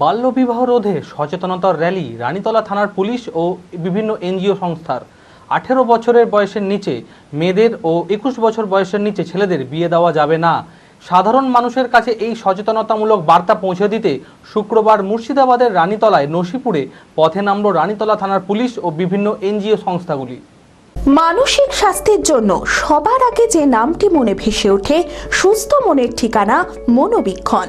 বাল্যবিবাহ রোধে সচেতনতার র্যালি রানীতলা থানার পুলিশ ও বিভিন্ন এনজিও সংস্থার। আঠেরো বছরের বয়সের নিচে মেয়েদের ও একুশ বছর বয়সের নিচে ছেলেদের বিয়ে দেওয়া যাবে না। সাধারণ মানুষের কাছে এই সচেতনতামূলক বার্তা পৌঁছে দিতে শুক্রবার মুর্শিদাবাদের রানীতলায় নসিপুরে পথে নামল রানীতলা থানার পুলিশ ও বিভিন্ন এনজিও সংস্থাগুলি। মানসিক স্বাস্থ্যের জন্য সবার আগে যে নামটি মনে ভেসে ওঠে, সুস্থ মনের ঠিকানা মনোবীক্ষণ।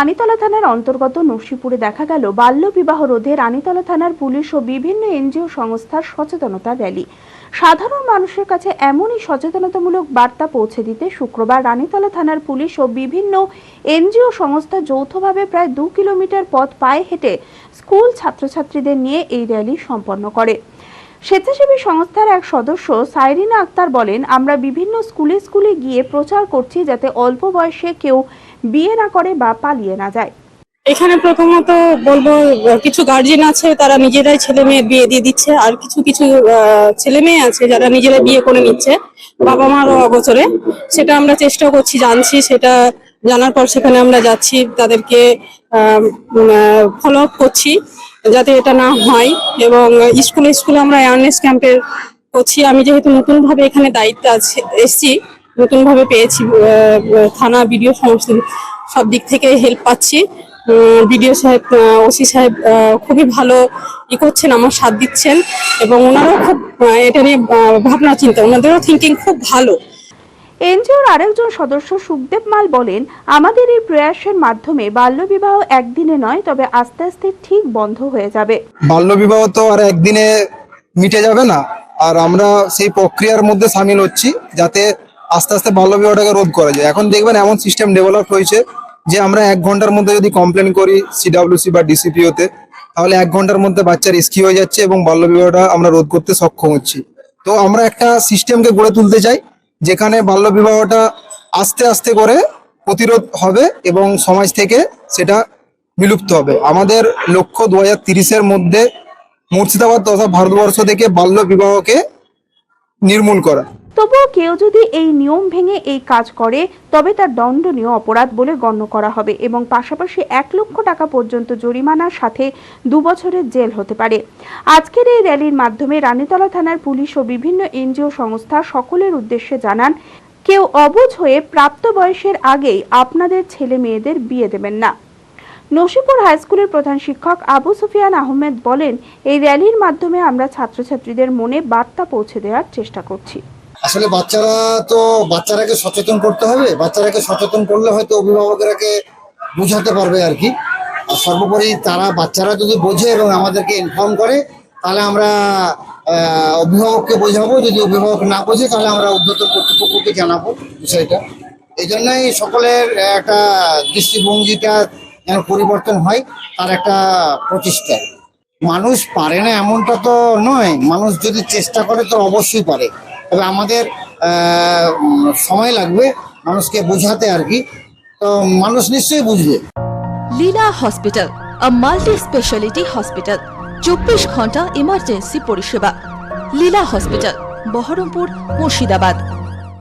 Ranitala থানার অন্তর্গত নরসিপুরে দেখা গেল বাল্য বিবাহ রোধে রানীতলা থানার পুলিশ ও বিভিন্ন এনজিও সংস্থার সচেতনতা র্যালি। সাধারণ মানুষের কাছে এমনই সচেতনতামূলক বার্তা পৌঁছে দিতে শুক্রবার রানীতলা থানার পুলিশ ও বিভিন্ন এনজিও সংস্থা যৌথভাবে প্রায় দু কিলোমিটার পথ পায়ে হেঁটে স্কুল ছাত্রছাত্রীদের নিয়ে এই র্যালি সম্পন্ন করে। স্বেচ্ছাসেবী সংস্থার এক সদস্য সাইরিনা আক্তার বলেন, আমরা বিভিন্ন স্কুলে স্কুলে গিয়ে প্রচার করছি যাতে অল্প বয়সে কেউ বিয়ে না করে বা পালিয়ে না যায়। এখানে প্রথমত বলব, কিছু গার্জেন আছে, তারা নিজেরাই ছেলে মেয়ে বিয়ে দিয়ে দিচ্ছে, আর কিছু কিছু ছেলে মেয়ে আছে যারা নিজেরাই বিয়ে করে নিচ্ছে বাবা মারও অগোচরে। সেটা আমরা চেষ্টা করছি, জানছি, সেটা জানার পর সেখানে আমরা যাচ্ছি, তাদেরকে ফলো আপ করছি যাতে এটা না হয় এবং স্কুলে স্কুলে আমরা অ্যাওয়ারনেস ক্যাম্পের করছি। আমি যেহেতু নতুন ভাবে এখানে দায়িত্ব আছে, এসছি নতুন ভাবে পেয়েছি থানা বিডিও সমস্ত সব দিক থেকে হেল্প পাচ্ছি। বিডিও সাহেব ওসি সাহেব খুবই ভালো ই করছেন, আমার সাথ দিচ্ছেন এবং ওনারাও খুব এটা নিয়ে ভাবনা চিন্তা ওনাদেরও থিঙ্কিং খুব ভালো। এনজিওর আরেকজন সদস্য সুখদেব মাল বলেন, আমাদের এই প্রয়াসের মাধ্যমে বাল্যবিবাহ একদিনে নয়, তবে আস্তে আস্তে ঠিক বন্ধ হয়ে যাবে। বাল্যবিবাহ তো আর একদিনে মিটে যাবে না। আর আমরা সেই প্রক্রিয়ার মধ্যে সামিল হচ্ছি যাতে আস্তে আস্তে বাল্যবিবাহটাকে রোধ করা যায়। এখন দেখবেন এমন সিস্টেম ডেভেলপ হয়েছে যে আমরা এক ঘণ্টার মধ্যে যদি কমপ্লেন করি সিডাব্লিউসি বা ডিসিপিওতে তাহলে এক ঘণ্টার মধ্যে বাচ্চা রেস্কিউ হয়ে যাচ্ছে এবং বাল্যবিবাহটা আমরা রোধ করতে সক্ষম হচ্ছি। তো আমরা একটা সিস্টেমকে গড়ে তুলতে চাই যেখানে বাল্য বিবাহটা আস্তে আস্তে করে প্রতিরোধ হবে এবং সমাজ থেকে সেটা বিলুপ্ত হবে। আমাদের লক্ষ্য দু হাজার মধ্যে মুর্শিদাবাদ তথা ভারতবর্ষ থেকে বাল্য বিবাহকে নির্মূল করা। তবুও কেউ যদি এই নিয়ম ভেঙে এই কাজ করে, তবে তার দণ্ডনীয় অপরাধ বলে গণ্য করা হবে এবং পাশাপাশি এক লক্ষ টাকা পর্যন্ত জরিমানার সাথে দু বছরের জেল হতে পারে। আজকের এই র্যালির মাধ্যমে রানীতলা থানার পুলিশ ও বিভিন্ন এনজিও সংস্থা সকলের উদ্দেশ্যে জানান, কেউ অবুঝ হয়ে প্রাপ্ত বয়সের আগেই আপনাদের ছেলে মেয়েদের বিয়ে দেবেন না। নসিপুর হাই স্কুলের প্রধান শিক্ষক আবু সুফিয়ান আহমেদ বলেন, এই র্যালির মাধ্যমে আমরা ছাত্রছাত্রীদের মনে বার্তা পৌঁছে দেওয়ার চেষ্টা করছি। আসলে বাচ্চারা তো বাচ্চারাকে সচেতন করতে হবে, বাচ্চারাকে সচেতন করলে হয়তো অভিভাবকরাকে বোঝাতে পারবে আর কি। আর সর্বোপরি তারা, বাচ্চারা যদি বোঝে এবং আমাদেরকে ইনফর্ম করে, তাহলে আমরা অভিভাবককে বোঝাবো। যদি অভিভাবক না বোঝে, তাহলে আমরা উদ্যতন কর্তৃপক্ষকে জানাব বিষয়টা। এই জন্যই সকলের একটা দৃষ্টিভঙ্গিটা যেন পরিবর্তন হয়, তার একটা প্রচেষ্টা। মানুষ পারে না এমনটা তো নয়। মানুষ যদি চেষ্টা করে, তো অবশ্যই পারে। তবে আমাদের সময় লাগবে মানুষকে বোঝাতে আর কি। তো মানুষ নিশ্চয়ই বুঝবে। Leela hospital, a multi speciality hospital, চব্বিশ ঘণ্টা ইমার্জেন্সি পরিষেবা। লীলা হসপিটাল, বহরমপুর, মুর্শিদাবাদ।